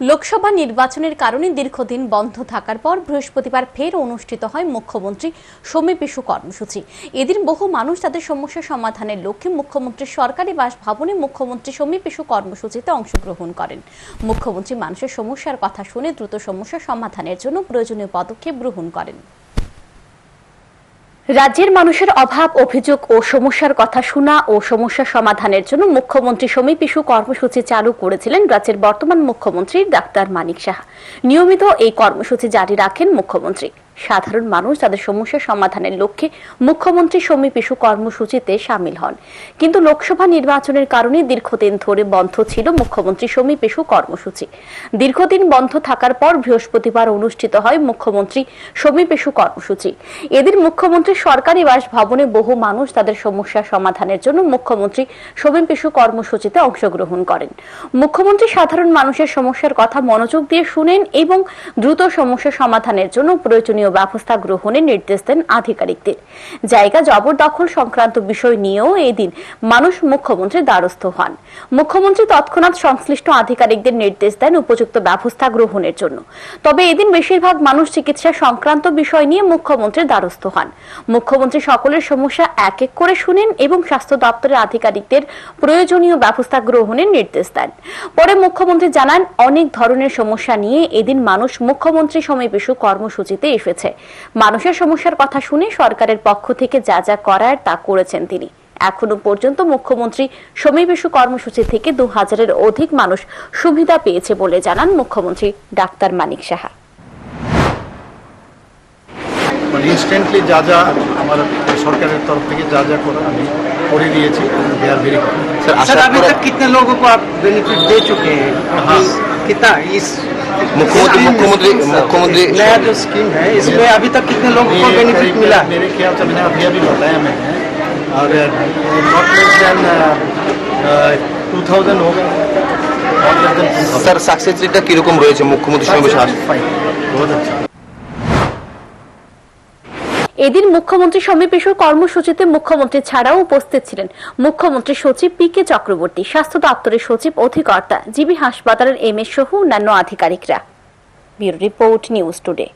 লোকসভা নির্বাচনের কারণে দীর্ঘদিন বন্ধ থাকার পর বৃহস্পতিবার ফের অনুষ্ঠিত হয় মুখ্যমন্ত্রী সমীপ ইস্যু কর্মসূচি। এদিন বহু মানুষ তাদের সমস্যা সমাধানের লক্ষ্যে মুখ্যমন্ত্রীর সরকারি বাসভবনে মুখ্যমন্ত্রী সমীপ ইস্যু কর্মসূচিতে অংশগ্রহণ করেন। মুখ্যমন্ত্রী মানুষের সমস্যার কথা শুনে দ্রুত সমস্যা সমাধানের জন্য প্রয়োজনীয় পদক্ষেপ গ্রহণ করেন। রাজ্যের মানুষের অভাব, অভিযোগ ও সমস্যার কথা শোনা ও সমস্যা সমাধানের জন্য মুখ্যমন্ত্রী সমীপ ইস্যু কর্মসূচি চালু করেছিলেন রাজ্যের বর্তমান মুখ্যমন্ত্রী ডাক্তার মানিক সাহা। নিয়মিত এই কর্মসূচি জারি রাখেন মুখ্যমন্ত্রী। সাধারণ মানুষ তাদের সমস্যা সমাধানের লক্ষ্যে মুখ্যমন্ত্রী সমীপ ইস্যু কর্মসূচিতে সামিল হন। কিন্তু লোকসভা নির্বাচনের কারণে দীর্ঘদিন ধরে বন্ধ ছিল মুখ্যমন্ত্রী সমীপ ইস্যু কর্মসূচি। দীর্ঘদিন বন্ধ থাকার পর বৃহস্পতিবার অনুষ্ঠিত হয় মুখ্যমন্ত্রী সমীপ ইস্যু কর্মসূচি। এদিন মুখ্যমন্ত্রী সরকারি বাসভবনে বহু মানুষ তাদের সমস্যা সমাধানের জন্য মুখ্যমন্ত্রী সমীপ ইস্যু কর্মসূচিতে অংশগ্রহণ করেন। মুখ্যমন্ত্রী সাধারণ মানুষের সমস্যার কথা মনোযোগ দিয়ে শুনেন এবং দ্রুত সমস্যা সমাধানের জন্য প্রয়োজনীয় ব্যবস্থা গ্রহণের নির্দেশ দেন আধিকারিকদের। জায়গা জবরদখল সংক্রান্ত বিষয় নিয়েও এই দিন মানুষ মুখ্যমন্ত্রীর দ্বারস্থ হন। মুখ্যমন্ত্রী তৎক্ষণাৎ সংশ্লিষ্ট আধিকারিকদের নির্দেশ দেন উপযুক্ত ব্যবস্থা গ্রহণের জন্য। তবে এদিন বেশিরভাগ মানুষ চিকিৎসা সংক্রান্ত বিষয় নিয়ে মুখ্যমন্ত্রীর দ্বারস্থ হন। মুখ্যমন্ত্রী সকলের সমস্যা এক এক করে শুনেন এবং স্বাস্থ্য দপ্তরের আধিকারিকদের প্রয়োজনীয় ব্যবস্থা গ্রহণের নির্দেশ দেন। পরে মুখ্যমন্ত্রী জানান, অনেক ধরনের সমস্যা নিয়ে এদিন মানুষ মুখ্যমন্ত্রী সমাবেশ কর্মসূচিতে এসেছে মানুষের সমস্যার কথা শুনে সরকারের পক্ষ থেকে যা যা করার তা করেছেন তিনি এখনো পর্যন্ত মুখ্যমন্ত্রী সমাবেশ কর্মসূচি থেকে দু হাজারের অধিক মানুষ সুবিধা পেয়েছে বলে জানান মুখ্যমন্ত্রী ডাক্তার মানিক সাহা মানে ইনস্ট্যান্টলি যা যা আমার সরকারের তরফ থেকে যা যা করা আমি করে দিয়েছি they are very sir sir आशा अभी तक कितने लोगों को आप बेनिफिट दे चुके हैं हाँ। कितना इस मुख्यमंत्री मुख्यमंत्री मुख्यमंत्री नया जो स्कीम है इसमें अभी तक कितने लोगों को बेनिफिट मिला है? मेरे ख्याल से मैंने अभी अभी बताया मैंने और not less than two thousand हो गए Not less than 2,000. Sir success রেটটা কিরকম রয়েছে মুখ্যমন্ত্রী সমাবেশে আসে Fine. बहुत अच्छा এদিন মুখ্যমন্ত্রী সমাবেশ কর্মসূচিতে মুখ্যমন্ত্রী ছাড়াও উপস্থিত ছিলেন। মুখ্যমন্ত্রী সচিব পি কে চক্রবর্তী, স্বাস্থ্য দপ্তরের সচিব অধিকর্তা, জিবি হাসপাতালের এম এস সহ অন্যান্য আধিকারিকরা। Bureau report news today.